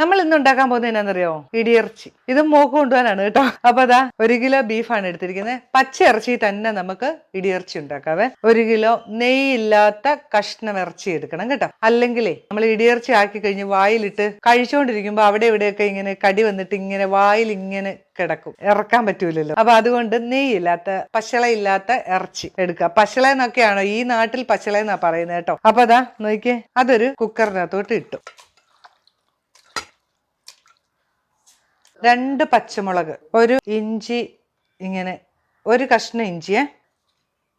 നമ്മൾ ഇന്ന് ഉണ്ടാക്കാൻ പോകുന്നത് എന്നാന്നറിയോ? ഇടിയിറച്ചി. ഇത് മോക്ക് കൊണ്ടുപോകാനാണ് കേട്ടോ. അപ്പൊ അതാ ഒരു കിലോ ബീഫാണ് എടുത്തിരിക്കുന്നത്. പച്ച ഇറച്ചി തന്നെ നമുക്ക് ഇടിയിറച്ചി ഉണ്ടാക്കാവേ. ഒരു കിലോ നെയ്യില്ലാത്ത കഷ്ണം ഇറച്ചി എടുക്കണം കേട്ടോ. അല്ലെങ്കിലേ നമ്മൾ ഇടിയിറച്ചി ആക്കി കഴിഞ്ഞ് വായിലിട്ട് കഴിച്ചുകൊണ്ടിരിക്കുമ്പോൾ അവിടെ ഇവിടെയൊക്കെ ഇങ്ങനെ കടി വന്നിട്ട് ഇങ്ങനെ വായിൽ ഇങ്ങനെ കിടക്കും. ഇറക്കാൻ പറ്റൂലല്ലോ. അപ്പൊ അതുകൊണ്ട് നെയ്യില്ലാത്ത പശളയില്ലാത്ത ഇറച്ചി എടുക്കുക. പശള എന്നൊക്കെയാണോ ഈ നാട്ടിൽ പശള എന്നാ പറയുന്നത് കേട്ടോ. അപ്പൊ അതാ നോക്കിയേ അതൊരു കുക്കറിനകത്തോട്ട് ഇട്ടു. രണ്ട് പച്ചമുളക് ഒരു ഇഞ്ചി ഇങ്ങനെ ഒരു കഷ്ണം ഇഞ്ചിയെ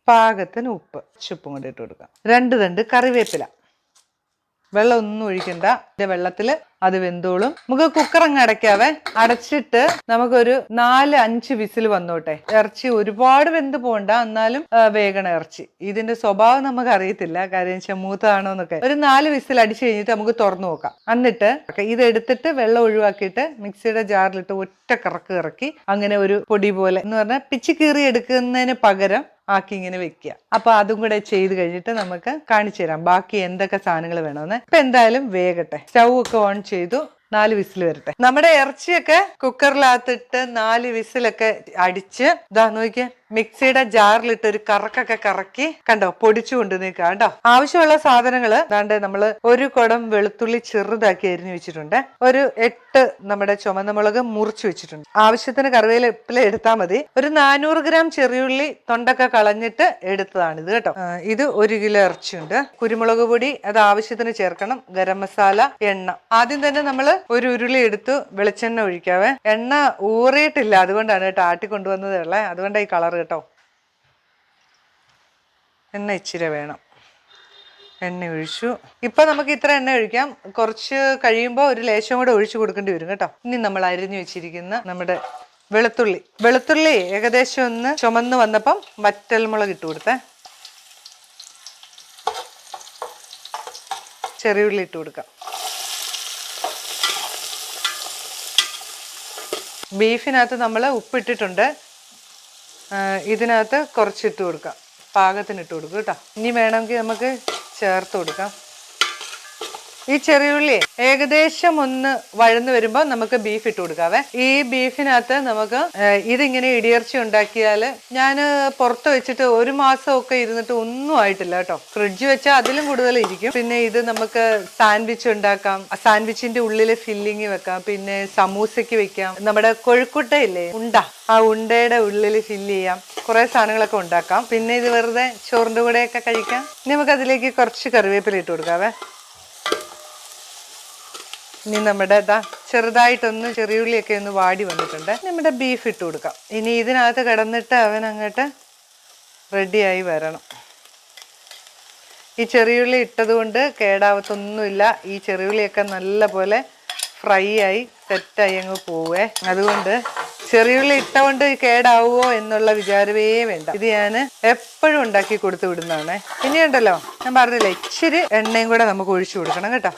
പാകത്തിന് ഉപ്പ് ചുപ്പും കൊണ്ട് ഇട്ട് കൊടുക്കാം. രണ്ട് രണ്ട് കറിവേപ്പില. വെള്ളം ഒന്നും ഒഴിക്കണ്ട. ഇതിന്റെ വെള്ളത്തിൽ അത് വെന്തോളും. നമുക്ക് കുക്കർ അങ്ങ് അടയ്ക്കാവേ. അടച്ചിട്ട് നമുക്കൊരു നാല് അഞ്ച് വിസിൽ വന്നോട്ടെ. ഇറച്ചി ഒരുപാട് വെന്ത് പോണ്ട. എന്നാലും വേഗണ ഇറച്ചി. ഇതിന്റെ സ്വഭാവം നമുക്ക് അറിയത്തില്ല. കാര്യം വെച്ചാൽ എന്നൊക്കെ. ഒരു നാല് വിസിൽ അടിച്ചു കഴിഞ്ഞിട്ട് നമുക്ക് തുറന്നു നോക്കാം. എന്നിട്ട് ഇത് എടുത്തിട്ട് വെള്ളം ഒഴിവാക്കിയിട്ട് മിക്സിയുടെ ജാറിലിട്ട് ഒറ്റ കറക്ക് ഇറക്കി അങ്ങനെ ഒരു പൊടി പോലെ. എന്ന് പറഞ്ഞാൽ പിച്ചി കീറി എടുക്കുന്നതിന് പകരം ആക്കി ഇങ്ങനെ വെക്കുക. അപ്പൊ അതും കൂടെ ചെയ്ത് കഴിഞ്ഞിട്ട് നമുക്ക് കാണിച്ചു തരാം. ബാക്കി എന്തൊക്കെ സാധനങ്ങൾ വേണമെന്ന്. ഇപ്പൊ എന്തായാലും വേഗട്ടെ. സ്റ്റൗ ഒക്കെ ഓൺ ചെയ്തു. നാല് വിസിൽ വരട്ടെ. നമ്മുടെ ഇറച്ചിയൊക്കെ കുക്കറിനകത്തിട്ട് നാല് വിസിലൊക്കെ അടിച്ച് ഇതാ നോക്കിയേ. മിക്സിയുടെ ജാറിലിട്ട് ഒരു കറക്കൊക്കെ കറക്കി കണ്ടോ പൊടിച്ചു കൊണ്ട് നിൽക്കുക കേട്ടോ ആവശ്യമുള്ള സാധനങ്ങൾ ദാണ്ട് നമ്മൾ ഒരു കുടം വെളുത്തുള്ളി ചെറുതാക്കി അരിഞ്ഞു വെച്ചിട്ടുണ്ട്. ഒരു എട്ട് നമ്മുടെ ചുമന്ന മുളക് മുറിച്ചു വെച്ചിട്ടുണ്ട്. ആവശ്യത്തിന് കറിവേപ്പില എടുത്താൽ മതി. ഒരു നാനൂറ് ഗ്രാം ചെറിയുള്ളി തൊണ്ടൊക്കെ കളഞ്ഞിട്ട് എടുത്തതാണ് ഇത് കേട്ടോ ഇത് ഒരു കിലോ ഇറച്ചിയുണ്ട്. കുരുമുളക് പൊടി അത് ആവശ്യത്തിന് ചേർക്കണം. ഗരം മസാല എണ്ണ. ആദ്യം തന്നെ നമ്മൾ ഒരു ഉരുളി എടുത്തു വെളിച്ചെണ്ണ ഒഴിക്കാവേ. എണ്ണ ഊറിയിട്ടില്ല അതുകൊണ്ടാണ് കേട്ടോ ആട്ടി കൊണ്ടുവന്നതേ ഉള്ളേ. അതുകൊണ്ടാണ് ഈ കളർ കേട്ടോ എണ്ണ ഇച്ചിരി വേണം. എണ്ണ ഒഴിച്ചു. ഇപ്പൊ നമുക്ക് ഇത്ര എണ്ണ ഒഴിക്കാം. കുറച്ച് കഴിയുമ്പോൾ ഒരു ലേശം കൂടെ ഒഴിച്ചു കൊടുക്കേണ്ടി വരും കേട്ടോ. ഇനി നമ്മൾ അരിഞ്ഞു വെച്ചിരിക്കുന്ന നമ്മുടെ വെളുത്തുള്ളി. വെളുത്തുള്ളി ഏകദേശം ഒന്ന് ചുമന്ന് വന്നപ്പം വറ്റൽമുളക് ഇട്ട് കൊടുത്തേ. ചെറിയുള്ളി ഇട്ട് കൊടുക്കാം. ബീഫിനകത്ത് നമ്മൾ ഉപ്പിട്ടിട്ടുണ്ട്. ഇതിനകത്ത് കുറച്ചിട്ട് കൊടുക്കാം. പാകത്തിന് ഇട്ട് കൊടുക്കും കേട്ടോ. ഇനി വേണമെങ്കിൽ നമുക്ക് ചേർത്ത് കൊടുക്കാം. ഈ ചെറിയുള്ളി ഏകദേശം ഒന്ന് വഴന്ന് വരുമ്പോൾ നമുക്ക് ബീഫ് ഇട്ട് കൊടുക്കാവേ. ഈ ബീഫിനകത്ത് നമുക്ക് ഇതിങ്ങനെ ഇടിയർച്ച ഉണ്ടാക്കിയാൽ ഞാൻ പുറത്ത് വെച്ചിട്ട് ഒരു മാസമൊക്കെ ഇരുന്നിട്ട് ഒന്നും ആയിട്ടില്ല കേട്ടോ. ഫ്രിഡ്ജ് വെച്ചാൽ അതിലും കൂടുതൽ ഇരിക്കും. പിന്നെ ഇത് നമുക്ക് സാൻഡ്വിച്ച് ഉണ്ടാക്കാം. സാൻഡ്വിച്ചിന്റെ ഉള്ളിൽ ഫില്ലിങ് വെക്കാം. പിന്നെ സമൂസയ്ക്ക് വെക്കാം. നമ്മുടെ കൊഴുക്കുട്ടയില്ലേ ഉണ്ട. ആ ഉണ്ടയുടെ ഉള്ളിൽ ഫില്ല് ചെയ്യാം. കുറേ സാധനങ്ങളൊക്കെ ഉണ്ടാക്കാം. പിന്നെ ഇത് വെറുതെ ചോറിന്റെ കൂടെയൊക്കെ കഴിക്കാം. നമുക്ക് അതിലേക്ക് കുറച്ച് കറിവേപ്പില ഇട്ട് കൊടുക്കാവേ. ഇനി നമ്മുടെ ഇതാ ചെറുതായിട്ടൊന്ന് ചെറിയുള്ളിയൊക്കെ ഒന്ന് വാടി വന്നിട്ടുണ്ട്. നമ്മുടെ ബീഫ് ഇട്ട് കൊടുക്കാം. ഇനി ഇതിനകത്ത് കിടന്നിട്ട് അവൻ അങ്ങോട്ട് റെഡിയായി വരണം. ഈ ചെറിയുള്ളി ഇട്ടത് കൊണ്ട് കേടാവത്തൊന്നുമില്ല. ഈ ചെറിയുള്ളിയൊക്കെ നല്ല പോലെ ഫ്രൈ ആയി സെറ്റായി അങ്ങ് പോവേ. അതുകൊണ്ട് ചെറിയുള്ളി ഇട്ടുകൊണ്ട് കേടാവുമോ എന്നുള്ള വിചാരമേ വേണ്ട. ഇത് ഞാൻ എപ്പോഴും ഉണ്ടാക്കി കൊടുത്തു വിടുന്നതാണ്. ഇനിയുണ്ടല്ലോ ഞാൻ പറഞ്ഞില്ല ഇച്ചിരി എണ്ണയും കൂടെ നമുക്ക് ഒഴിച്ചു കൊടുക്കണം കേട്ടോ.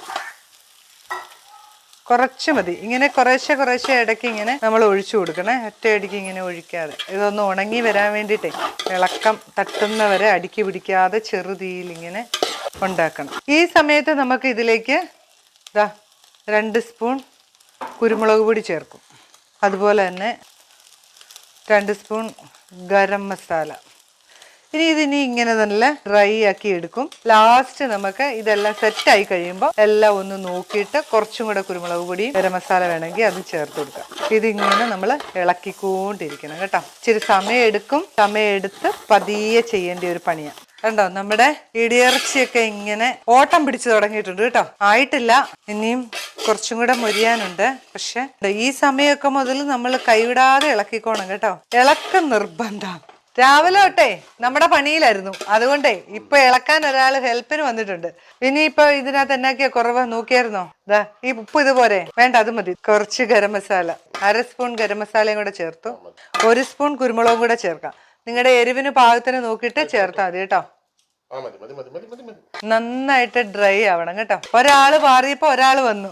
കുറച്ച് മതി. ഇങ്ങനെ കുറേശ്ശെ കുറേശ്ശെ ഇടയ്ക്ക് ഇങ്ങനെ നമ്മൾ ഒഴിച്ചു കൊടുക്കണേ. ഒറ്റയടിക്ക് ഇങ്ങനെ ഒഴിക്കാതെ. ഇതൊന്ന് ഉണങ്ങി വരാൻ വേണ്ടിയിട്ടേ ഇളക്കം തട്ടുന്നവരെ അടുക്കി പിടിക്കാതെ ചെറുതീയിൽ ഇങ്ങനെ ഉണ്ടാക്കണം. ഈ സമയത്ത് നമുക്ക് ഇതിലേക്ക് ഇതാ രണ്ട് സ്പൂൺ കുരുമുളക് പൊടി ചേർക്കും. അതുപോലെ തന്നെ രണ്ട് സ്പൂൺ ഗരം മസാല. ഇനി ഇതിനി ഇങ്ങനെ നല്ല ഡ്രൈ ആക്കി എടുക്കും. ലാസ്റ്റ് നമുക്ക് ഇതെല്ലാം സെറ്റ് ആയി കഴിയുമ്പോൾ എല്ലാം ഒന്ന് നോക്കിയിട്ട് കുറച്ചും കൂടെ കുരുമുളക് പൊടി ഗരം മസാല വേണമെങ്കിൽ അത് ചേർത്ത് കൊടുക്കാം. ഇതിങ്ങനെ നമ്മൾ ഇളക്കിക്കൊണ്ടിരിക്കണം കേട്ടോ. ഇച്ചിരി സമയം എടുക്കും. സമയം എടുത്ത് പതിയെ ചെയ്യേണ്ട ഒരു പണിയാണ് കണ്ടോ? നമ്മുടെ ഇടിയിറച്ചിയൊക്കെ ഇങ്ങനെ ഓട്ടം പിടിച്ചു തുടങ്ങിയിട്ടുണ്ട് കേട്ടോ. ആയിട്ടില്ല. ഇനിയും കുറച്ചും കൂടെ മുരിയാനുണ്ട്. പക്ഷെ ഈ സമയമൊക്കെ മുതൽ നമ്മൾ കൈവിടാതെ ഇളക്കിക്കോണം കേട്ടോ. ഇളക്കം നിർബന്ധം. രാവിലെ തൊട്ടേ നമ്മുടെ പണിയിലായിരുന്നു. അതുകൊണ്ടേ ഇപ്പൊ ഇളക്കാൻ ഒരാൾ ഹെൽപ്പിന് വന്നിട്ടുണ്ട്. ഇനി ഇപ്പൊ ഇതിനകത്ത് എന്നാക്കിയ കുറവ് നോക്കിയായിരുന്നോ? ദാ ഈ ഉപ്പ് ഇതുപോലെ. വേണ്ട അത് മതി. കുറച്ച് ഗരം മസാല. അര സ്പൂൺ ഗരം മസാലയും കൂടെ ചേർത്തു. ഒരു സ്പൂൺ കുരുമുളകും കൂടെ ചേർക്കാം. നിങ്ങളുടെ എരിവിന് പാകത്തിന് നോക്കിയിട്ട് ചേർത്താൽ മതി കേട്ടോ. നന്നായിട്ട് ഡ്രൈ ആവണം കേട്ടോ. ഒരാൾ മാറിയപ്പോ ഒരാൾ വന്നു.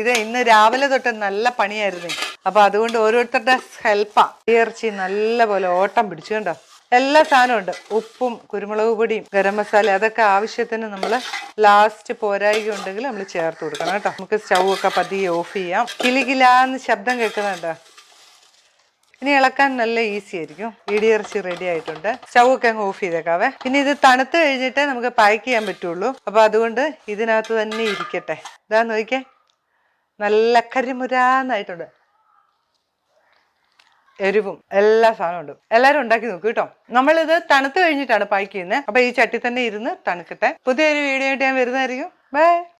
ഇത് ഇന്ന് രാവിലെ തൊട്ട് നല്ല പണിയായിരുന്നു. അപ്പൊ അതുകൊണ്ട് ഓരോരുത്തരുടെ ഹെൽപ്പാ. ഇറച്ചി നല്ല പോലെ ഓട്ടം പിടിച്ചു കണ്ടോ? എല്ലാ സാധനവും ഉണ്ട്. ഉപ്പും കുരുമുളക് പൊടിയും ഗരം മസാല അതൊക്കെ ആവശ്യത്തിന് നമ്മൾ ലാസ്റ്റ് പോരായിക ഉണ്ടെങ്കിൽ നമ്മൾ ചേർത്ത് കൊടുക്കണം കേട്ടോ. നമുക്ക് സ്റ്റൗ ഒക്കെ പതിയെ ഓഫ് ചെയ്യാം. കിലികിലാന്ന് ശബ്ദം കേൾക്കുന്നുണ്ട് ഇനി ഇളക്കാൻ നല്ല ഈസി ആയിരിക്കും. ഇടിയിറച്ചി റെഡി ആയിട്ടുണ്ട്. സ്റ്റൗ ഒക്കെ അങ്ങ് ഓഫ് ചെയ്തേക്കാവേ. ഇനി ഇത് തണുത്ത് കഴിഞ്ഞിട്ടേ നമുക്ക് പാക്ക് ചെയ്യാൻ പറ്റുള്ളൂ. അപ്പൊ അതുകൊണ്ട് ഇതിനകത്ത് തന്നെ ഇരിക്കട്ടെ. ഇതാ നോക്കിക്കേ നല്ല കരിമുരാന്നായിട്ടുണ്ട്. എരിവും എല്ലാ സാധനവും ഉണ്ട്. എല്ലാവരും ഉണ്ടാക്കി നോക്കൂ കേട്ടോ. നമ്മളിത് തണുത്ത് കഴിഞ്ഞിട്ടാണ് പാക്ക് ചെയ്യുന്നത്. അപ്പൊ ഈ ചട്ടി തന്നെ ഇരുന്ന് തണുക്കട്ടെ. പുതിയൊരു വീഡിയോ ആയിട്ട് ഞാൻ വരുന്നതായിരിക്കും. ബൈ